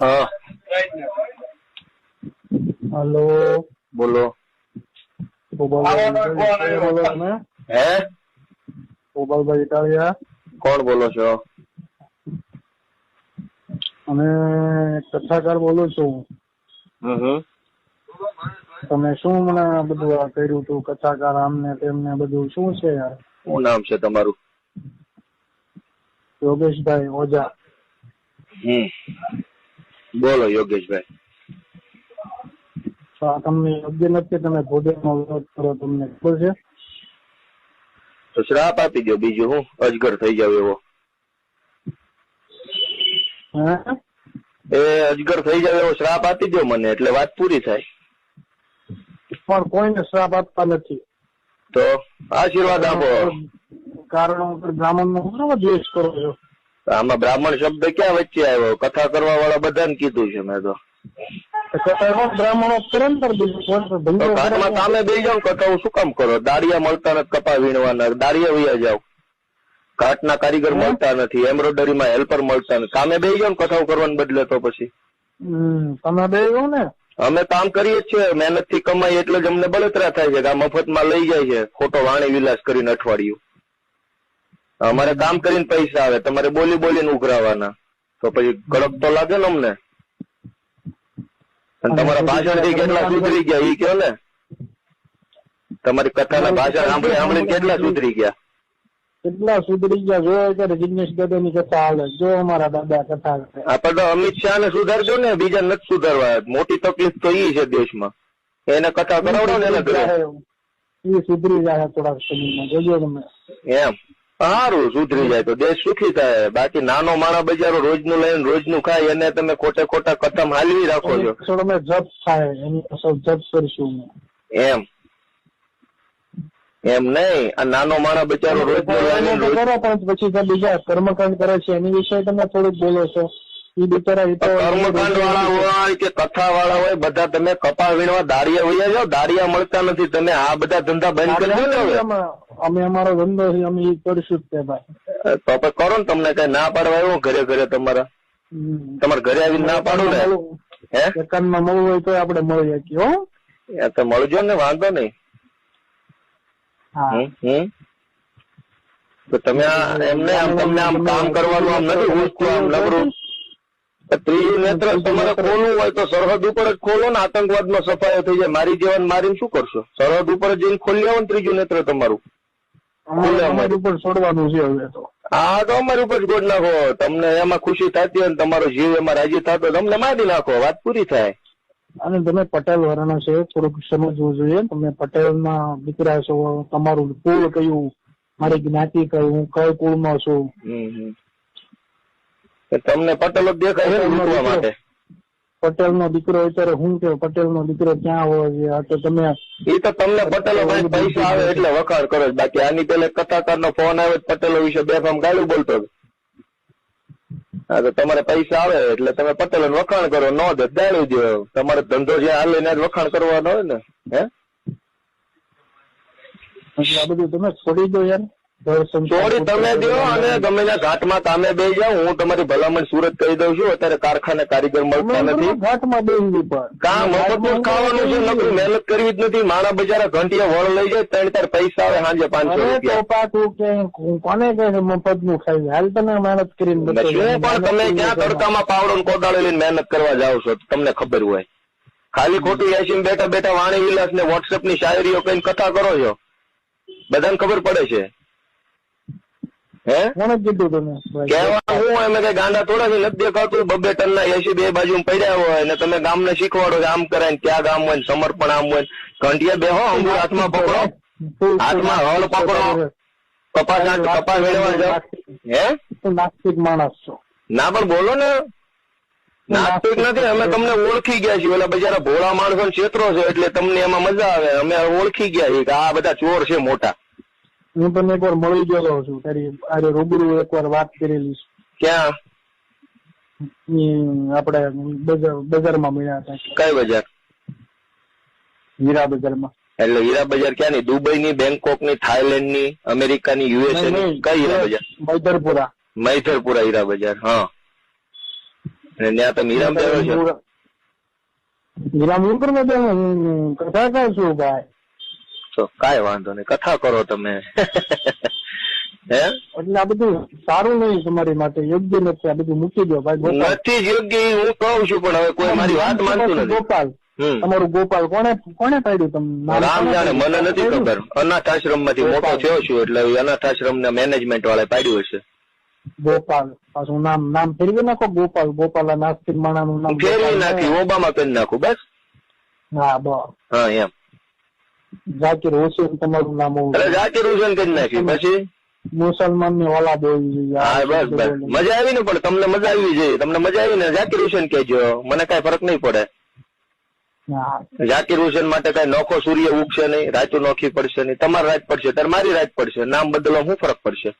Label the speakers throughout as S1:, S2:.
S1: હા.
S2: હલો.
S1: બોલો.
S2: બોલો તમે.
S1: હે?
S2: ગોપાલભાઈ ઇટાલિયા.
S1: કોણ બોલો છો?
S2: અને કથાકાર બોલું છું. તમે શું મને બધું કર્યું હતું કથાકાર આમને તેમને બધું શું છે યાર?
S1: શું નામ છે તમારું?
S2: યોગેશભાઈ ઓઝા.
S1: હમ. બોલો યોગેશભાઈ.
S2: તો આ તમને યોગ્ય નથી તમે ભોજનનો વિરોધ કરો તમને ખબર છે?
S1: તો શ્રાપ આપી દો બીજું હું અજગર થઈ જાવ એવો. એ અજગર થઈ જાવ એવો શ્રાપ આપી દો મને એટલે વાત પૂરી થાય.
S2: પણ કોઈને શ્રાપ આપતા નથી.
S1: તો આશીર્વાદ આપો.
S2: કારણો બ્રાહ્મણ નો દ્વેષ કરો છો.
S1: આમાં બ્રાહ્મણ શબ્દ ક્યાં વચ્ચે આવ્યો? કથા કરવા વાળા બધાને કીધું છે મેં તો.
S2: બ્રાહ્મણો કરે. ને બીજું.
S1: કામે જાવ શું કામ કરો? મળતા નથી કપા વીણવાના. વૈયા જાવ ઘાટના કારીગર મળતા નથી. એમ્બ્રોઇડરી માં હેલ્પર મળતા નથી. કામે બે જાવ કથાઓ કરવાને બદલે તો પછી.
S2: તમે બે એવું ને.
S1: અમે કામ કરીએ છીએ. મહેનતથી કમાઈ એટલે જ અમને બળતરા થાય છે કે આ મફતમાં લઈ જાય છે. ખોટો વાણી વિલાસ કરીને અઠવાડિયું. અમારે કામ કરીને પૈસા આવે તમારે બોલી બોલીને ઉઘરાવાના. તો પછી કડક તો લાગે ને અમને. તમારા ભાષણથી કેટલા સુધરી ગયા ઈ કયો ને? તમારી કથાના ભાષણ સાંભળી સાંભળીને કેટલા સુધરી ગયા?
S2: કેટલા સુધરી ગયા? જોયો ત્યારે જિગ્નેશ દાદાની કથા હાલે જો અમારા દાદા કથા
S1: આપણે તો અમિત શાહ ને સુધારજો ને બીજા નથી સુધારવા. મોટી તકલીફ તો ઈ છે દેશમાં. એને કથા કરાવડો ને એને
S2: એ સુધરી જાય થોડાક સમયમાં. જોજો તમે.
S1: એમ. સારું સુધરી જાય તો દેશ સુખી થાય. બાકી નાનો માણા બજારો રોજનું લઈને રોજનું ખાય એને તમે ખોટે ખોટા કથમ હાલવી રાખો છો.
S2: થોડો અમે જપ થાય એની પાછળ જપ કરીશું
S1: એમ. એમ નહીં આ નાનો માણા બચારો રોજ
S2: પણ પછી બીજા કર્મકાંડ કરે છે એની વિશે તમે થોડુંક બોલો છો. એ બિચારા એ તો
S1: કર્મકાંડ વાળા હોય કે કથા વાળા હોય બધા તમે કપા વીણવા દાળિયા વૈયા જાઓ દાળિયા મળતા નથી. તમે આ બધા ધંધા બંધ કરી દો ને
S2: અમે અમે અમારો ધંધો છે અમે કરીશું તે ભાઈ.
S1: તો પછી કરો ને તમને કઈ ના પાડવા એવું ઘરે ઘરે તમારા. તમારા ઘરે આવીને ના પાડો ને? હે?
S2: એકાંતમાં મળવું હોય તો આપણે મળી શકીએ હો.
S1: એ તો મળજો ને વાંધો નહીં.
S2: હા.
S1: હમ તો તમે એમને આમ તમને આમ કામ કરવાનું આમ નથી હું આમ નબળું. ત્રીજું નેત્ર તમારે ખોલવું હોય તો સરહદ ઉપર જ ખોલો ને આતંકવાદ નો સફાયો થઈ જાય. મારી જેવાને મારીને શું કરશો? સરહદ ઉપર જ જઈને ખોલી આવો ને ત્રીજું નેત્ર તમારું.
S2: અમારે ઉપર છોડવાનું છે હવે તો.
S1: અમારી ઉપર જ ગોળ નાખો. તમને એમાં ખુશી થતી હોય તમારો જીવ એમાં રાજી થતો તમને મારી નાખો. વાત પૂરી થાય.
S2: અને તમે પટેલ વર્ણ છે થોડુંક સમજવું જોઈએ. તમે પટેલ ના દીકરા છો તમારું કુળ કયું? મારી જ્ઞાતિ કયું? હું કઈ કુળમાં છું?
S1: તમને પટેલો જ દેખાય છે લૂંટવા માટે?
S2: પટેલ નો દીકરો અત્યારે હું કે પટેલ નો દીકરો ક્યાં હોય છે આ તો તમે
S1: એ તો તમને પટેલો પાસે પૈસા આવે એટલે વખાણ કરો બાકી આની પેલા કથાકાર નો ફોન આવે પટેલો વિશે બે બેફામ ગાળું બોલતો હા તો તમારે પૈસા આવે એટલે તમે પટેલો વખાણ કરો. નો દાળું દો તમારે ધંધો જ્યાં હાલે ને વખાણ કરવાનો હોય ને. હે?
S2: આ બધું તમે છોડી દો યાર. સંસાર
S1: તમે દો અને તમે ઘાટમાં કામે બે જાઓ હું તમારી ભલામણ સુરત કરી દઉં છું. અત્યારે કારખાને કારીગર મળતા નથી.
S2: ઘાટમાં બેસવી
S1: કામ મફતનું ખાવાનું છે નકરું મહેનત કરવી જ નથી. માણા બજારા ઘંટીએ વળ લઈ જાય ત્રણ ચાર પૈસા આવે સાંજે પાંચસો રૂપિયા.
S2: કોને કહે છે મફત ખાઈ હાલ તમે મહેનત કરીને
S1: શું પણ તમે ક્યાં તડકામાં પાવડો ને કોદાળો લઈને મહેનત કરવા જાઓ છો? તમને ખબર હોય. ખાલી ખોટી એસી બેઠા બેઠા વાણી વિલાસ ને વોટ્સએપની શાયરીઓ કઈ કથા કરો છો? બધાને ખબર પડે છે. હે?
S2: કોણે કીધું તમે ભાઈ?
S1: હું એમ ગાંડા થોડા છે નથી દેખાતું બબે ટન ના એસી બે બાજુ પડ્યા હોય તમે ગામને શીખવાડો કે આમ કરાય ત્યાં ગામ હોય સમર્પણ આમ હોય ઘંટિયા બે હો અંગુર હાથમાં પકડો. હાથમાં હળ પકડો. કપાસ કપાસ વેળવા જાઓ. હે?
S2: નાસ્તિક માણસ છો.
S1: ના પણ બોલો ને. નાસ્તિક નથી અમે તમને ઓળખી ગયા છીએ. એટલે બજારા ભોળા માણસો ક્ષેત્રો છે એટલે તમને એમાં મજા આવે. અમે ઓળખી ગયા છીએ કે આ બધા ચોર છે મોટા.
S2: હું તમને એકવાર મળી ગયેલો છું. તારી અરે રૂબરૂ એકવાર વાત કરેલી
S1: ક્યાં?
S2: આપણે બજાર બજારમાં મળ્યા હતા.
S1: કઈ બજાર?
S2: હીરા બજારમાં.
S1: એટલે હીરા બજાર ક્યાં ની દુબઈ ની બેંકોકની થાઈલેન્ડની અમેરિકા ની યુએસએ ની કઈ હીરા બજાર?
S2: મૈધરપુરા
S1: મૈધરપુરા હીરા બજાર હા. અને ત્યાં તમે હીરામ બેહો છો?
S2: વિરામ હું કરવા કથાકાર છું ભાઈ?
S1: તો કાંઈ વાંધો નહીં. કથા કરો તમે. હે?
S2: એટલે આ બધું સારું નહીં તમારી માટે. યોગ્ય નથી. આ બધું મૂકી દો ભાઈ.
S1: નથી યોગ્ય હું કહું છું પણ હવે કોઈ મારી વાત માનતું નથી.
S2: ગોપાલ. તમારું ગોપાલ કોને કોને પાડ્યું તમને
S1: રામ જાણે મને નથી ખબર. અનાથ આશ્રમમાંથી મોટો થયો છું એટલે અનાથ આશ્રમ ના મેનેજમેન્ટ વાળા પાડ્યું હશે.
S2: ગોપાલ. પાછું નામ નામ ફેરવી નાખો ગોપાલ. ગોપાલ નાસ્તિક માણા નું નામ
S1: ફેરવી નાખી ઓબામા કરી નાખું બસ?
S2: હા બસ.
S1: હા એમ.
S2: જાકીર હુસેન તમારું નામ
S1: જાકીર હુસેન કરી નાખી પછી?
S2: મુસલમાનની ઓલાદ હોવી જોઈએ
S1: બસ બસ. મજા આવી ને પણ તમને મજા આવી જોઈએ તમને મજા આવી ને જાકીર હુસેન કહેજો. મને કઈ ફરક નહીં પડે.
S2: હા.
S1: જાકીર હુસેન માટે કઈ નોખો સૂર્ય ઉગશે નહીં રાતું નોખી પડશે નહીં. તમારી રાત પડશે ત્યારે મારી રાત પડશે. નામ બદલવા શું ફરક પડશે?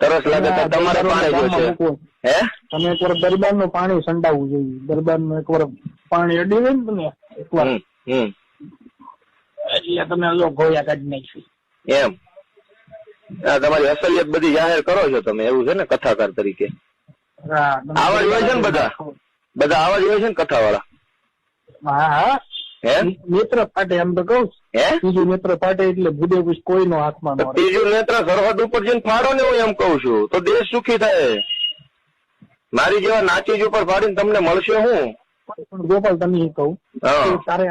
S1: તરસ લાગે તો તમારે પાણી જોશે. હે?
S2: તમે એકવાર દરબારનું પાણી સંડાવવું જોઈએ. દરબારનું એકવાર પાણી અડી ને તમે એકવાર.
S1: હમ.
S2: એટલે તમે લો ગોળિયા કાઢી નાખી
S1: એમ. તમારી અસલિયત બધી જાહેર કરો છો તમે એવું છે ને કથાકાર તરીકે. આવા જ હોય છે ને બધા? બધા આવા જ હોય છે ને કથા વાળા
S2: હા. હા? નેત્ર ફાટે એમ તો કઉ
S1: હે?
S2: બીજું નેત્ર ફાટે એટલે ભૂદે કોઈ કોઈનો હાથમાં ન
S1: તો ત્રીજું નેત્ર સરહદ ઉપર જઈને ફાડો ને હું એમ કઉ છું. તો દેશ સુખી થાય. મારી જેવા નાચીજ ઉપર ફાડીને તમને મળશે હું.
S2: પણ ગોપાલ તમે એ કહું? તારે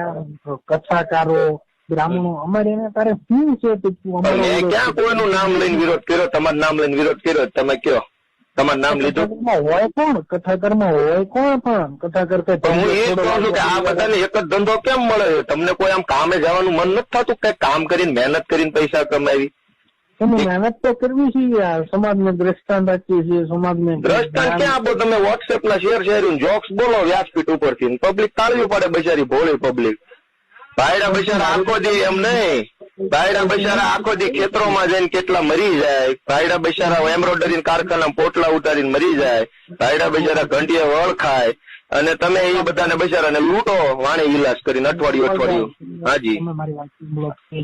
S2: કથાકારો બ્રાહ્મણો. અમારે એને તારે શું છે કે તું અમારે
S1: ક્યાં કોઈનું નામ લઈને વિરોધ કર્યો? તમારું નામ લઈને વિરોધ કર્યો તમે કયો? તમારું નામ લીધું?
S2: હોય કોણ? કથાકારમાં હોય કોણ પણ? કથાકર કઈ
S1: હું એ કહું છું કે આ બધાને એક જ ધંધો કેમ મળે છે? તમને કોઈ આમ કામે જવાનું મન નથી થતું? કઈ કામ કરીને મહેનત કરીને પૈસા કમાવી?
S2: તમે મહેનત તો કરવી છે યાર સમાજને દ્રષ્ટાંત આપીએ છીએ સમાજને
S1: દ્રષ્ટાંત ક્યાં આપો તમે? વોટ્સએપ ના શેર શેર જોક્સ બોલો વ્યાસપીઠ ઉપરથી પબ્લિક તાળવી પડે બચારી ભોળી પબ્લિક ભાઈડા બિચારા આખો દી એમ નહીં. ભાઈડા બિચારા આખો દી ખેતરોમાં જઈને કેટલા મરી જાય. ભાઈડા બિચારા એમ્બ્રોઇડરી કારખાના પોટલા ઉતારીને મરી જાય. ભાઈડા બિચારા ઘંટીએ વળ ખાય. અને તમે એ બધાને બિચારાને લૂંટો વાણી વિલાસ કરીને અઠવાડિયું અઠવાડિયું. હાજી.
S2: તમે મારી વાત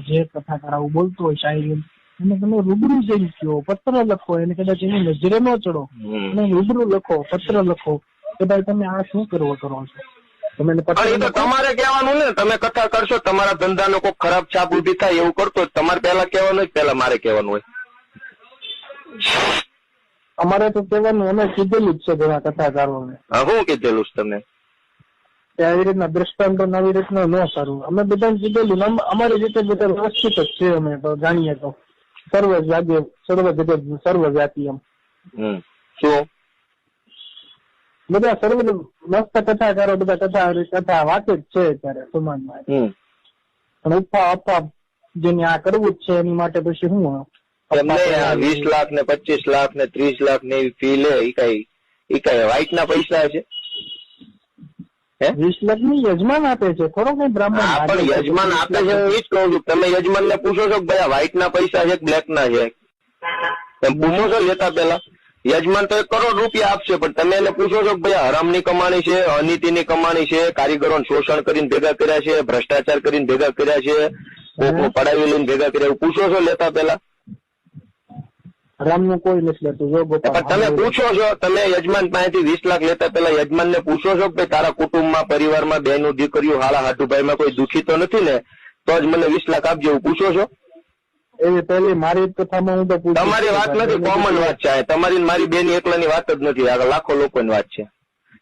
S2: જે કથાકાર આવું બોલતો હોય શાયરી અને તમે રૂબરૂ જઈને કહો પત્ર લખો એને કદાચ એની નજરે ન ચડો. અને રૂબરૂ લખો પત્ર લખો કે ભાઈ તમે આ શું કરવો કરો છો?
S1: તમારે કહેવાનું ને. તમે કથા કરશો તમારા ધંધાનો કોઈ ખરાબ છાપ ઊભી થાય એવું કરતો તમારે પહેલા કહેવાનું પહેલા મારે કહેવાનું હોય.
S2: અમારે તો કહેવાનું અમે કીધેલું જ છે ઘણા કથાકારોને.
S1: હા કીધેલું છે તમે
S2: આવી રીતના દ્રષ્ટાંતો આવી રીતના ન સારું. અમે બધાને કીધેલું અમારી રીતે બધા વ્યવસ્થિત જ છે અમે તો જાણીએ તો. સર્વ જાગે સર્વ જગત સર્વ જાતિ એમ.
S1: શું
S2: બધા સર્વ મસ્ત કથાકારો બધા કથા કથા વાંચે જ છે અત્યારે સમાજમાં. પણ ઉપા અપા જેને આ કરવું જ છે એની માટે પછી શું
S1: એમને વીસ લાખ ને પચીસ લાખ ને ત્રીસ લાખ ને એવી ફી લે એ કઈ એ કઈ વ્હાઈટ ના પૈસા છે?
S2: વીસ લાખની યજમાન આપે છે થોડો કઈ બ્રાહ્મણ
S1: પણ યજમાન આપે છે હું એ જ કહું છું તમે યજમાન ને પૂછો છો કે ભાઈ વ્હાઈટ ના પૈસા છે બ્લેક ના છે? એમ પૂછો છો લેતા પેલા યજમાન તો એક કરોડ રૂપિયા આપશે પણ તમે એને પૂછો છો કે ભાઈ હરામની કમાણી છે અનીતિની કમાણી છે કારીગરોને શોષણ કરીને ભેગા કર્યા છે ભ્રષ્ટાચાર કરીને ભેગા કર્યા છે કોકનું પડાવી લઈને ભેગા કર્યા એવું પૂછો છો લેતા પેલા
S2: હરામનું કોઈ નથી લેતું જો
S1: પણ તમે પૂછો છો તમે યજમાન પાસેથી વીસ લાખ લેતા પેલા યજમાનને પૂછો છો કે તારા કુટુંબમાં પરિવારમાં બેનું દીકરીઓ હાળા હાટુભાઈમાં કોઈ દુખી તો નથી ને? તો જ મને વીસ લાખ આપજો એવું પૂછો છો?
S2: એવી પહેલી મારી કથામાં હું તો
S1: તમારી વાત નથી કોમન વાત છે તમારી મારી બેન એકલાની વાત જ નથી આ લાખો લોકોની વાત છે.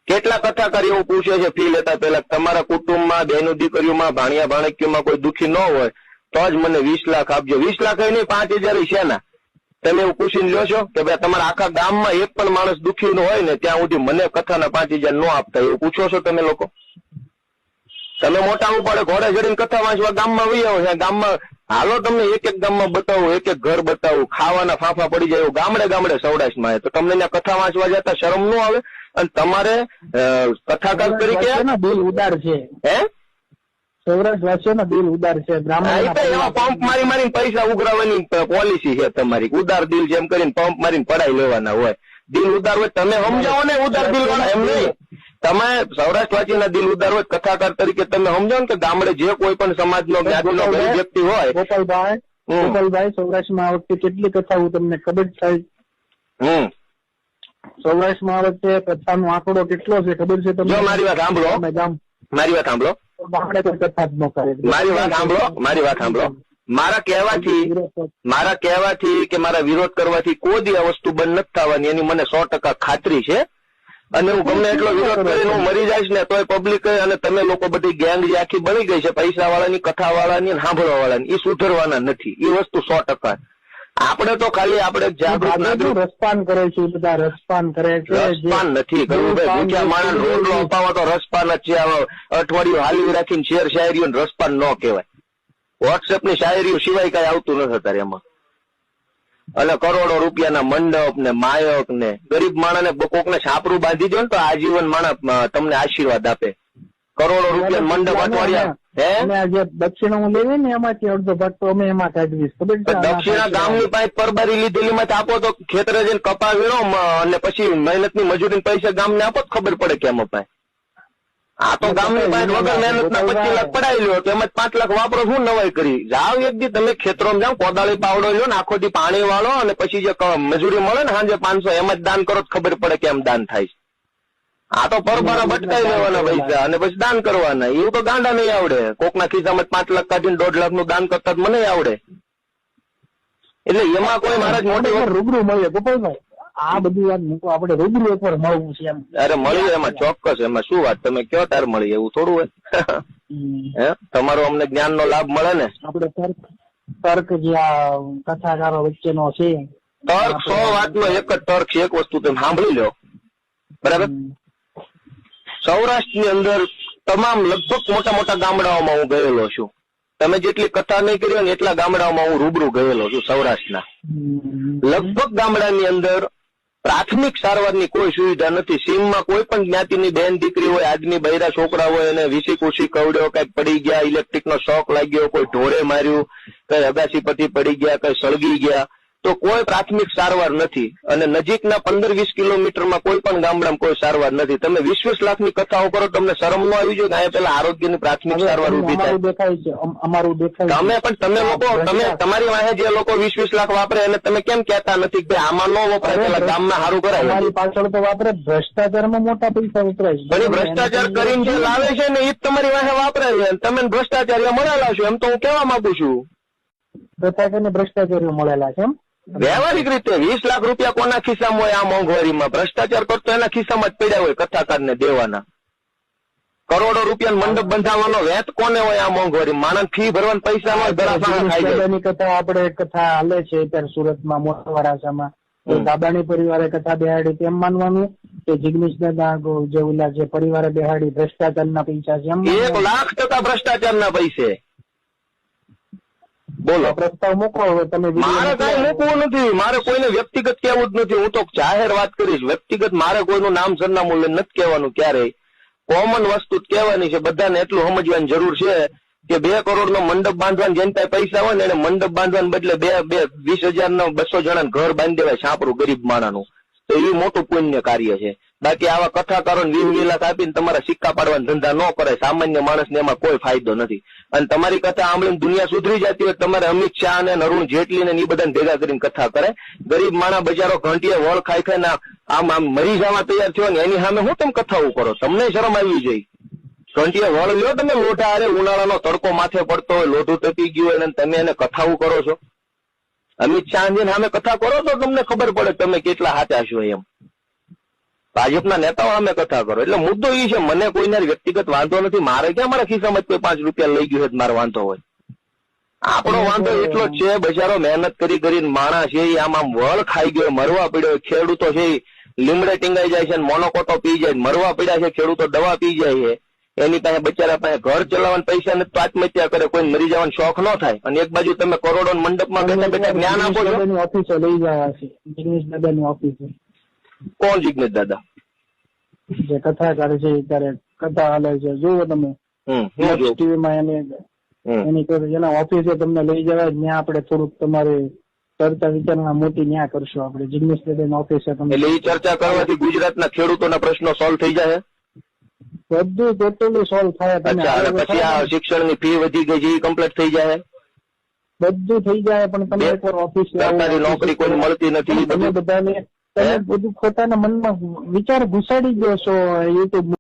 S1: કેટલા કથાકાર એવું પૂછે છે ફી લેતા પહેલા તમારા કુટુંબમાં બહેનો દીકરીઓમાં ભાણિયા ભાણકીઓમાં કોઈ દુખી ન હોય તો જ મને વીસ લાખ આપજો. વીસ લાખ નહીં પાંચ હજાર શેના? તમે એવું પૂછીને લો છો કે ભાઈ તમારા આખા ગામમાં એક પણ માણસ દુખી નો હોય ને ત્યાં સુધી મને કથાના પાંચ હજાર નો આપતા એવું પૂછો છો તમે લોકો? તમે મોટા ઉપાડે ઘોડે ચડીને કથા વાંચવા ગામમાં વહી આવો ગામમાં હાલો તમને એક એક ગામમાં બતાવું એક એક ઘર બતાવું ખાવાના ફાંફા પડી જાય ગામડે ગામડે સૌરાષ્ટ્રમાં તો તમને ત્યાં કથા વાંચવા જતા શરમ ન આવે? અને તમારે કથાકાર તરીકે
S2: દિલ ઉદાર છે.
S1: હે?
S2: સૌરાષ્ટ્ર વાસીઓના દિલ ઉદાર છે.
S1: એવા પંપ મારી મારીને પૈસા ઉઘરાવાની પોલિસી છે તમારી. ઉદાર દિલ જેમ કરીને પંપ મારીને પડાઈ લેવાના હોય. દિલ ઉદાર હોય તમે સમજાવો ને ઉદાર દિલ વાળા એમ નહીં. તમે સૌરાષ્ટ્રવાસીના દિલ ઉદાર હોય કથાકાર તરીકે તમે સમજો ને કે ગામડે જે કોઈ પણ સમાજનો જ્ઞાતિનો ગરીબ વ્યક્તિ હોય.
S2: ગોપાલભાઈ. ગોપાલભાઈ સૌરાષ્ટ્રમાં આ વખતે કેટલી કથાઓ તમને ખબર થાય.
S1: હમ.
S2: સૌરાષ્ટ્રમાં આ વખતે કથાનો આંકડો કેટલો છે ખબર છે તમને?
S1: મારી વાત સાંભળો. મારી વાત સાંભળો.
S2: ગામડે કોઈ કથા જ ન કરે.
S1: મારી વાત સાંભળો મારી વાત સાંભળો. મારા કહેવાથી મારા કહેવાથી કે મારા વિરોધ કરવાથી કોઈ દી આ વસ્તુ બંધ નથી થવાની. એની મને સો ટકા ખાતરી છે. અને હું ગમે એટલો વિરોધ કરીને હું મરી જઈશ ને તોય પબ્લિક અને તમે લોકો બધી ગેંગ જે આખી બની ગઈ છે પૈસા વાળાની કથા વાળાની સાંભળવા વાળાની એ સુધરવાના નથી. એ વસ્તુ સો ટકા આપણે તો ખાલી આપણે જાગૃત
S2: રસપાન કરે છે બધા રસપાન કરે છે
S1: રસપાન નથી કરવું. ભાઈ ભૂખ્યા માણસ રોટલો અપાવવા તો રસપાન જ છે. અઠવાડિયું હાલવી રાખીને શેર શાયરીઓ રસપાન ન કહેવાય. વોટ્સએપની શાયરીઓ સિવાય કઈ આવતું નથી અત્યારે એમાં. અને કરોડો રૂપિયાના મંડપ ને માયક ને. ગરીબ માણસ ને કોક ને છાપરું બાંધી દો ને તો આજીવન માણસ તમને આશીર્વાદ આપે. કરોડો રૂપિયા મંડપ અઠવાડિયા. હે?
S2: જે દક્ષિણા હું લેવી ને એમાંથી અડધો ભાગ તો અમે એમાં કાઢવીશ. ખબર છે?
S1: દક્ષિણા ગામની પાસે પરબારી લીધેલી માં આપો તો ખેતરે જઈને કપા વીણો અને પછી મહેનતની મજૂરી પૈસા ગામને આપો તો ખબર પડે કેમ અપાય આ તો ગામની પાસે વગર મહેનત ના પચીસ લાખ પડાવી લ્યો તેમજ પાંચ લાખ વાપરો શું નવાઈ કરી? જાવ એક દી તમે ખેતરોમાં જાઓ કોદાળી પાવડો લ્યો ને આખો દી પાણી વાળો અને પછી જે મજૂરી મળે ને સાંજે પાંચસો એમ જ દાન કરો ખબર પડે કેમ દાન થાય છે. આ તો પરબારા ભટકાઈ લેવાના પૈસા અને પછી દાન કરવાના. એવું તો ગાંડા નહીં આવડે. કોકના ખિસ્સામાં પાંચ લાખ કાઢીને દોઢ લાખનું દાન કરતા મને આવડે. એટલે એમાં કોઈ મારા મોટી
S2: રૂબરૂ મળીએ ગોપાલભાઈ. આ બધી વાત મૂકો આપણે રૂબરૂ એકવાર મળવું છે એમ.
S1: અરે મળીએ એમાં ચોક્કસ એમાં શું વાત? તમે કયો તાર મળી એવું થોડું હે? તમારો અમને જ્ઞાન નો લાભ મળે ને?
S2: આપણે તર્ક તર્ક જે આ કથાકારો વચ્ચેનો છે.
S1: તર્ક સો વાતનો એક જ તર્ક છે એક વસ્તુ તમે સાંભળી લો. બરાબર. સૌરાષ્ટ્રની અંદર તમામ લગભગ મોટા મોટા ગામડાઓમાં હું ગયેલો છું. તમે જેટલી કથા નહીં કરી હોય ને એટલા ગામડાઓમાં હું રૂબરૂ ગયેલો છું સૌરાષ્ટ્રના. લગભગ ગામડાની અંદર પ્રાથમિક સારવારની કોઈ સુવિધા નથી. સીમમાં કોઈ પણ જ્ઞાતિની બેન, દીકરી હોય આદમી બૈરા છોકરા હોય એને વીસી કુસી કવડ્યો કઈ પડી ગયા ઇલેક્ટ્રિક નો શોક લાગ્યો, કોઈ ઢોરે માર્યું, કઈ અગાસી પરથી પડી ગયા, કઈ સળગી ગયા તો કોઈ પ્રાથમિક સારવાર નથી અને નજીકના પંદર વીસ કિલોમીટરમાં કોઈ પણ ગામડામાં કોઈ સારવાર નથી. તમે વીસ વીસ લાખની કથાઓ કરો તમને શરમ ન આવી જોઈએ અહીંયા પેલા આરોગ્યની પ્રાથમિક સારવાર ઊભી થાય.
S2: અમારું દેખાય છે અમારું દેખાય
S1: તમે પણ તમે લોકો તમે તમારી વાહે જે લોકો વીસ વીસ લાખ વાપરે એને તમે કેમ કહેતા નથી કે આમાં ન વપરાય પેલા ગામમાં સારું કરાય.
S2: પાછળ તો વાપરે ભ્રષ્ટાચારમાં મોટા પૈસા વપરાય છે.
S1: ભ્રષ્ટાચાર કરીને જે લાવે છે ને એ તમારી વાહે વાપરે છે. તમે ભ્રષ્ટાચાર મળેલા છો એમ તો હું કહેવા માંગુ છું.
S2: ભ્રષ્ટાચારીઓ મળેલા છે એમ?
S1: વ્યવહારિક રીતે વીસ લાખ રૂપિયા કોના ખિસ્સામાં હોય આ મોંઘવારીમાં? ભ્રષ્ટાચાર કરતો એના ખિસ્સામાં જ પડ્યા હોય કથાકારને દેવાના. કરોડો રૂપિયા મંડપ બંધાવવાનો વેત કોને હોય આ મોંઘવારી? માણસ ફી ભરવાના પૈસા હોય
S2: દાદાની કથા આપણે કથા હાલે છે અત્યારે સુરતમાં મોટા વરાછામાં. દાદાની પરિવારે કથા બેહાડી તેમ માનવાનું કે જિગ્નેશ દાદા જે ઓલા જે પરિવારે બેહાડી ભ્રષ્ટાચારના પૈસા છે
S1: એક લાખ ટકા ભ્રષ્ટાચારના પૈસે. બોલો.
S2: પ્રસ્તાવ મૂકો હવે તમે
S1: મારે કઈ મૂકવું નથી. મારે કોઈને વ્યક્તિગત કહેવું જ નથી. હું તો જાહેર વાત કરીશ. વ્યક્તિગત મારે કોઈનું નામ સરનામું નથી કહેવાનું ક્યારેય. કોમન વસ્તુ જ કહેવાની છે. બધાને એટલું સમજવાની જરૂર છે કે બે કરોડ નો મંડપ બાંધવાની જેને પાસે પૈસા હોય ને એને મંડપ બાંધવાને બદલે બે બે વીસ હજાર નો બસો જણા ઘર બાંધી દેવાય છાપરું ગરીબ માણાનું તો એ મોટું પુણ્ય કાર્ય છે. બાકી આવા કથાકારો વીસ લાખ આપીને તમારા સિક્કા પાડવાનો ધંધા ન કરે સામાન્ય માણસને એમાં કોઈ ફાયદો નથી. અને તમારી કથા સાંભળીને દુનિયા સુધરી જતી હોય તમારે અમિત શાહ અને અરુણ જેટલી ને એ બધાને ભેગા કરીને કથા કરે. ગરીબ માણા બજારો ઘંટીએ વળ ખાઈ ના આમ આમ મરી જવા તૈયાર થયો ને એની સામે હું તમે કથાઓ કરો? તમને શરમ આવી જોઈએ ઘંટીએ વળ લ્યો તમે મોટા અરે ઉનાળાનો તડકો માથે પડતો હોય, લોઢું તપી ગયું હોય અને તમે એને કથાઓ કરો છો. અમિત શાહજી સામે કથા કરો તો તમને ખબર પડે તમે કેટલા હાચા છો એમ. ભાજપના નેતાઓ સામે કથા કરો. એટલે મુદ્દો એ છે મને કોઈને વ્યક્તિગત વાંધો નથી. મારે ક્યાં મારા ખિસ્સામાં કોઈ પાંચ રૂપિયા લઈ ગયું હોય મારો વાંધો હોય. આપણો વાંધો એટલો જ છે બજારો મહેનત કરી કરીને માણસ છે આમ આમ વળ ખાઈ ગયો મરવા પડ્યો ખેડૂતો છે લીમડે ટીંગાઈ જાય છે મોનોકોટો પી જાય મરવા પડ્યા છે ખેડૂતો દવા પી જાય છે. એની પાસે બચારા પાસે ઘર ચલાવવાના પૈસા ને આત્મહત્યા કરે કોઈ મરી જવાનો શોખ ન થાય. અને એક બાજુ તમે કરોડો મંડપમાં બેઠા બેઠા જ્ઞાન આપો છો.
S2: ઓફિસે લઈ જવા છે. જિગ્નેશનું ઓફિસે
S1: કોણ જિગ્નેશ દાદા?
S2: જે કથાકાર છે એ ત્યારે કથા હાલે છે. જુઓ તમે. ટીવીમાં એને એની એના ઓફિસે તમને લઈ જવાય ત્યાં આપણે થોડુંક તમારે ચર્ચા વિચારણા મોટી ન્યા કરશું આપણે. જિગ્નેશ દાદા ઓફિસે તમે
S1: એટલે એ ચર્ચા કરવાથી ગુજરાતના ખેડૂતોના પ્રશ્નો સોલ્વ થઈ જાય
S2: બધું ટોટલી સોલ્વ થાય.
S1: અચ્છા પછી આ. શિક્ષણની ફી વધી ગઈ છે એ કમ્પ્લીટ થઈ જાય?
S2: બધું થઈ જાય પણ તમે એકવાર ઓફિસ
S1: સરકારી નોકરી કોઈ મળતી નથી
S2: તમે
S1: બધું?
S2: બધાને તમે બધું પોતાના મનમાં વિચાર ઘુસાડી ગયો છો યુટ્યુબ